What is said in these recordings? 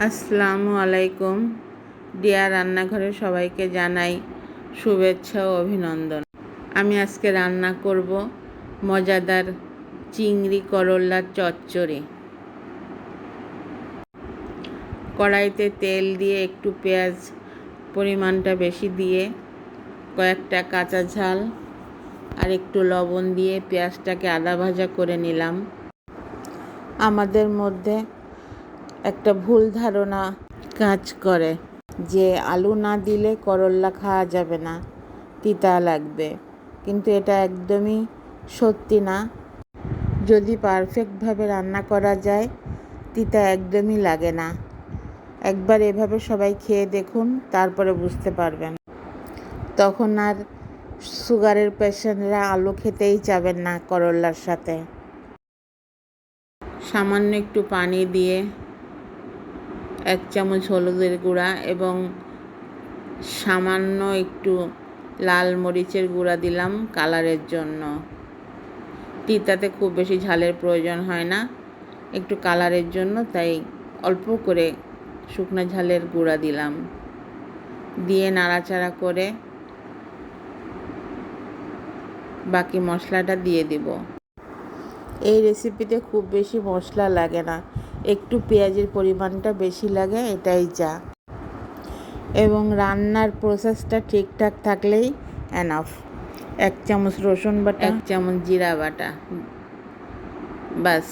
আসসালামু আলাইকুম। ডিয়ার রান্নাঘরে সবাইকে জানাই শুভেচ্ছা ও অভিনন্দন। আমি আজকে রান্না করব মজাদার চিংড়ি করল্লার চচ্চড়ি। কড়াইতে তেল দিয়ে একটু পেঁয়াজ পরিমাণটা বেশি দিয়ে কয়েকটা কাঁচা ঝাল আর একটু লবণ দিয়ে পেঁয়াজটাকে আদা ভাজা করে নিলাম। আমাদের মধ্যে একটা ভুল ধারণা কাজ করে যে আলু না দিলে করল্লা খাওয়া যাবে না, তিতা লাগবে। কিন্তু এটা একদমই সত্যি না। যদি পারফেক্টভাবে রান্না করা যায়, তিতা একদমই লাগে না। একবার এভাবে সবাই খেয়ে দেখুন, তারপরে বুঝতে পারবেন। তখন আর সুগারের পেশেন্টরা আলু খেতেই চাবেন না করল্লার সাথে। সামান্য একটু পানি দিয়ে এক চামচ হলুদের গুঁড়া এবং সামান্য একটু লাল মরিচের গুঁড়া দিলাম কালারের জন্য। তিতাতে খুব বেশি ঝালের প্রয়োজন হয় না, একটু কালারের জন্য, তাই অল্প করে শুকনো ঝালের গুঁড়া দিলাম। দিয়ে নাড়াচাড়া করে বাকি মশলাটা দিয়ে দিব। এই রেসিপিতে খুব বেশি মশলা লাগে না। একটু পেঁয়াজের পরিমাণটা বেশি লাগে, এটাই যা এবং রান্নার প্রসেসটা ঠিকঠাক থাকলেই এনাফ এক চামচ রসুন বাটা। এক চামচ জিরা বাটা। বাস,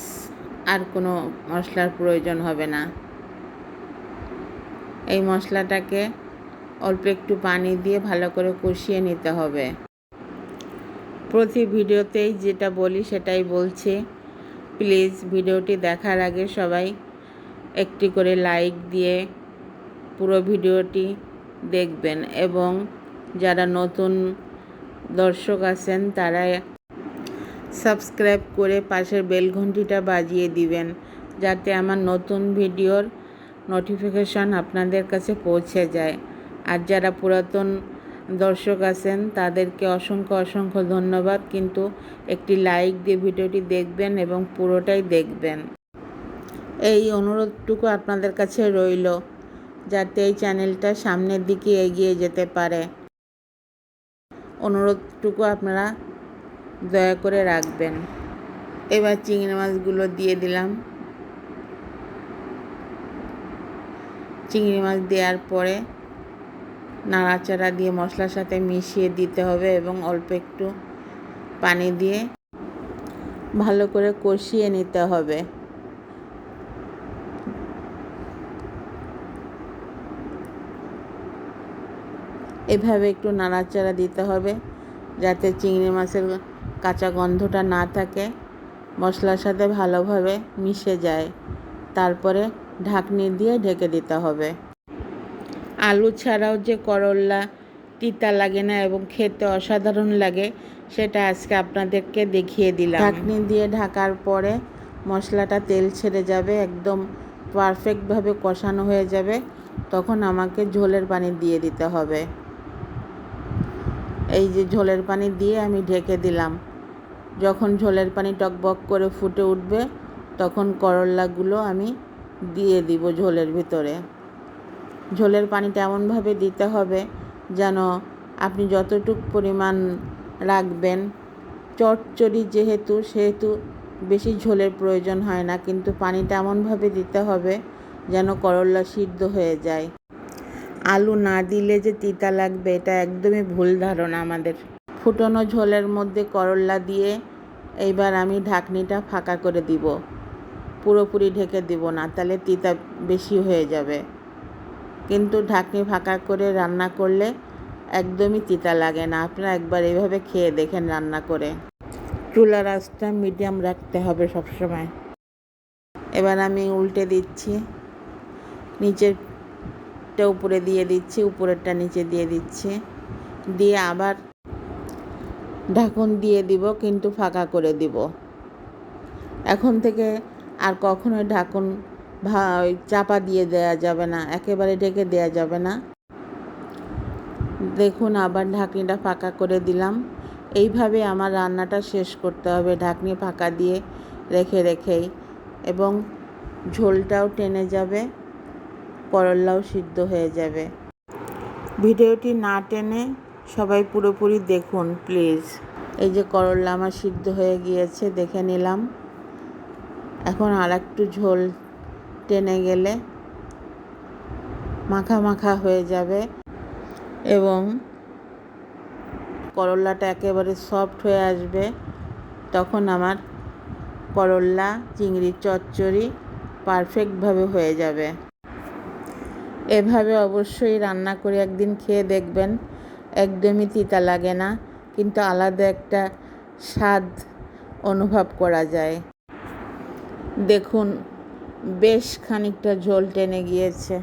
আর কোনো মশলার প্রয়োজন হবে না। এই মশলাটাকে অল্প একটু পানি দিয়ে ভালো করে কষিয়ে নিতে হবে। প্রতি ভিডিওতেই যেটা বলি সেটাই বলছি। প্লিজ ভিডিওটি দেখার আগে সবাই একটি করে লাইক দিয়ে পুরো ভিডিওটি দেখবেন এবং যারা নতুন দর্শক আছেন তারা সাবস্ক্রাইব করে পাশের বেল ঘন্টিটা বাজিয়ে দিবেন, যাতে আমার নতুন ভিডিওর নোটিফিকেশন আপনাদের কাছে পৌঁছে যায়। আর যারা পুরাতন দর্শক আছেন, তাদেরকে অসংখ্য অসংখ্য ধন্যবাদ। কিন্তু একটি লাইক দিয়ে ভিডিওটি দেখবেন এবং পুরোটাই দেখবেন। এই অনুরোধটুকু আপনাদের কাছে রইল, যাতে এই চ্যানেলটা সামনের দিকে এগিয়ে যেতে পারে। অনুরোধটুকু আপনারা দয়া করে রাখবেন। এবার চিংড়ি মাছগুলো দিয়ে দিলাম। চিংড়ি মাছ দেওয়ার পরে নাড়াচাড়া দিয়ে মশলার সাথে মিশিয়ে দিতে হবে এবং অল্প একটু পানি দিয়ে ভালো করে কষিয়ে নিতে হবে। এভাবে একটু নাড়াচাড়া দিতে হবে যাতে চিংড়ি মাছের কাঁচা গন্ধটা না থাকে, মশলার সাথে ভালোভাবে মিশে যায়। তারপরে ঢাকনি দিয়ে ঢেকে দিতে হবে। আলু ছাড়াও যে করল্লা তিতা লাগে না এবং খেতে অসাধারণ লাগে, সেটা আজকে আপনাদেরকে দেখিয়ে দিলাম। ঢাকনি দিয়ে ঢাকার পরে মশলাটা তেল ছেড়ে যাবে, একদম পারফেক্টভাবে কষানো হয়ে যাবে। তখন আমাকে ঝোলের পানি দিয়ে দিতে হবে। এই যে ঝোলের পানি দিয়ে আমি ঢেকে দিলাম। যখন ঝোলের পানি টকবক করে ফুটে উঠবে, তখন করল্লাগুলো আমি দিয়ে দিব ঝোলের ভিতরে। ঝোলের পানিটা এমনভাবে দিতে হবে যেন আপনি যতটুক পরিমাণ রাখবেন। চটচড়ি যেহেতু, সেহেতু বেশি ঝোলের প্রয়োজন হয় না, কিন্তু পানিটা এমনভাবে দিতে হবে যেন করল্লা সিদ্ধ হয়ে যায়। আলু না দিলে যে তিতা লাগবে, এটা একদমই ভুল ধারণা আমাদের। ফুটনো ঝোলের মধ্যে করল্লা দিয়ে এইবার আমি ঢাকনিটা ফাঁকা করে দিব। পুরোপুরি ঢেকে দিব না, তাহলে তিতা বেশি হয়ে যাবে। কিন্তু ঢাকনি ফাঁকা করে রান্না করলে একদমই তিতা লাগে না। আপনারা একবার এভাবে খেয়ে দেখেন রান্না করে। চুলার আঁচটা মিডিয়াম রাখতে হবে সবসময়। এবার আমি উল্টে দিচ্ছি। নিচেরটা উপরে দিয়ে দিচ্ছি, উপরেরটা নিচে দিয়ে দিচ্ছি। দিয়ে আবার ঢাকন দিয়ে দিব, কিন্তু ফাঁকা করে দিব। এখন থেকে আর কখনোই ঢাকন চাপা দিয়ে দেওয়া যাবে না, একেবারে ঢেকে দেওয়া যাবে না। দেখুন, আবার ঢাকনিটা ফাঁকা করে দিলাম। এইভাবে আমার রান্নাটা শেষ করতে হবে, ঢাকনি ফাঁকা দিয়ে রেখে রেখেই। এবং ঝোলটাও টেনে যাবে করল্লাও সিদ্ধ হয়ে যাবে। ভিডিওটি না টেনে সবাই পুরোপুরি দেখুন, প্লিজ। এই যে করল্লা আমার সিদ্ধ হয়ে গিয়েছে, দেখে নিলাম। এখন আর একটু ঝোল টেনে গেলে মাখা মাখা হয়ে যাবে এবং করল্লাটা একেবারে সফট হয়ে আসবে। তখন আমার করল্লা চিংড়ির চচ্চড়ি পারফেক্টভাবে হয়ে যাবে। এভাবে অবশ্যই রান্না করে একদিন খেয়ে দেখবেন, একদমই তিতা লাগে না, কিন্তু আলাদা একটা স্বাদ অনুভব করা যায়। দেখুন বেশ খানিকটা ঝোল টেনে গিয়েছে।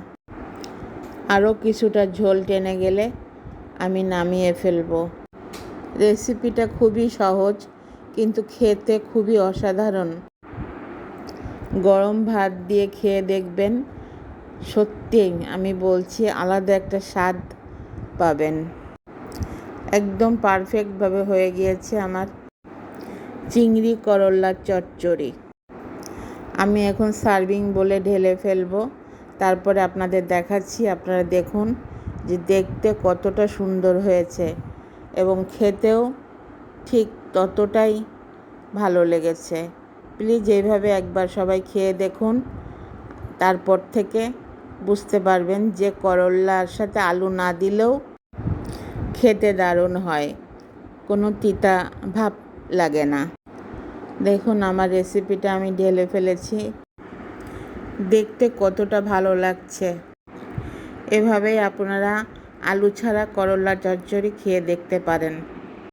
আরও কিছুটা ঝোল টেনে গেলে আমি নামিয়ে ফেলব। রেসিপিটা খুবই সহজ, কিন্তু খেতে খুবই অসাধারণ। গরম ভাত দিয়ে খেয়ে দেখবেন সত্যি আমি বলছি আলাদা একটা স্বাদ পাবেন। একদম পারফেক্টভাবে হয়ে গিয়েছে আমার চিংড়ি করল্লার চচ্চড়ি। আমি এখন সার্ভিং বলে ঢেলে ফেলব। তারপরে আপনাদের দেখাচ্ছি, আপনারা দেখুন যে দেখতে কতটা সুন্দর হয়েছে এবং খেতেও ঠিক ততটাই ভালো লেগেছে। প্লিজ এইভাবে একবার সবাই খেয়ে দেখুন। তারপর থেকে বুঝতে পারবেন যে করল্লার সাথে আলু না দিলেও খেতে দারুণ হয়। কোনো তিতা ভাব লাগে না। দেখুন, আমার রেসিপিটা আমি ঢেলে ফেলেছি। দেখতে কতটা ভালো লাগছে। এভাবেই আপনারা আলু ছাড়া করলা চচ্চড়ি খেয়ে দেখতে পারেন।